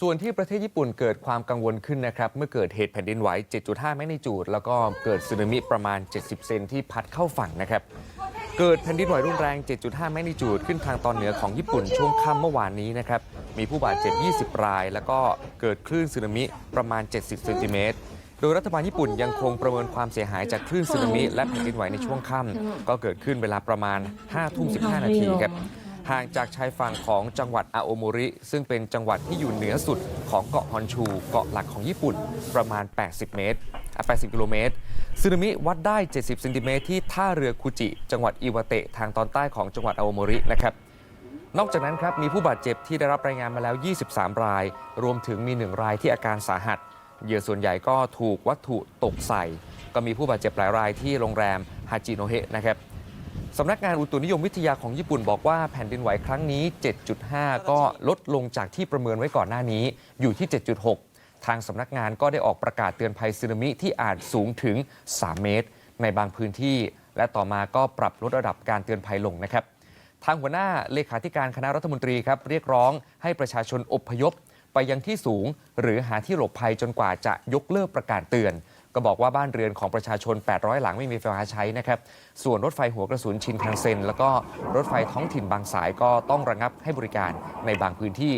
ส่วนที่ประเทศญี่ปุ่นเกิดความกังวลขึ้นนะครับ เมื่อเกิดเหตุแผ่นดินไหว 7.5 แมกนิจูด แล้วก็เกิดสึนามิประมาณ 70 เซนที่พัดเข้าฝั่งนะครับ เกิดแผ่นดินไหวรุนแรง 7.5 แมกนิจูด ขึ้นทางตอนเหนือของญี่ปุ่นช่วงค่ำเมื่อวานนี้นะครับ มีผู้บาดเจ็บ 20 ราย แล้วก็เกิดคลื่นสึนามิประมาณ 70 เซนติเมตรโดยรัฐบาลญี่ปุ่นยังคงประเมินความเสียหายจากคลื่นสึนามิและแผ่นดินไหวในช่วงค่ำก็เกิดขึ้นเวลาประมาณ5ทุ่ม15 นาทีครับ ห่างจากชายฝั่งของจังหวัดอาโอโมริ ซึ่งเป็นจังหวัดที่อยู่เหนือสุดของเกาะฮอนชู เกาะหลักของญี่ปุ่นประมาณ 80 เมตร 80 กิโลเมตรสึนามิวัดได้ 70 เซนติเมตรที่ท่าเรือคุจิ จังหวัดอิวาเตะทางตอนใต้ของจังหวัดอาโอโมรินะครับนอกจากนั้นครับมีผู้บาดเจ็บที่ได้รับรายงานมาแล้ว 23 ราย รวมถึงมี 1 รายที่อาการสาหัส เหยื่อส่วนใหญ่ก็ถูกวัตถุตกใส่ ก็มีผู้บาดเจ็บหลายรายที่โรงแรมฮาจิโนเฮะนะครับ สำนักงานอุตุนิยมวิทยาของญี่ปุ่นบอกว่าแผ่นดินไหวครั้งนี้ 7.5 ก็ลดลงจากที่ประเมินไว้ก่อนหน้านี้อยู่ที่ 7.6 ทางสำนักงานก็ได้ออกประกาศเตือนภัยสึนามิที่อาจสูงถึง 3 เมตร ในบางพื้นที่ และต่อมาก็ปรับลดระดับการเตือนภัยลงนะครับ ทางหัวหน้าเลขาธิการคณะรัฐมนตรีครับเรียกร้องให้ประชาชนอพยพ ไปยังที่สูง หรือหาที่หลบภัยจนกว่าจะยกเลิกประกาศเตือน ก็บอกว่าบ้านเรือนของประชาชน 800 หลังไม่มีไฟฟ้าใช้นะครับ ส่วนรถไฟหัวกระสุนชินคันเซ็น แล้วก็รถไฟท้องถิ่นบางสายก็ต้องระงับให้บริการในบางพื้นที่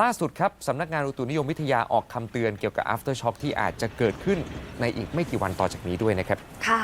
ล่าสุดครับสำนักงานอุตุนิยมวิทยาออกคำเตือนเกี่ยวกับ after shock ที่อาจจะเกิดขึ้นในอีกไม่กี่วันต่อจากนี้ด้วยนะครับค่ะ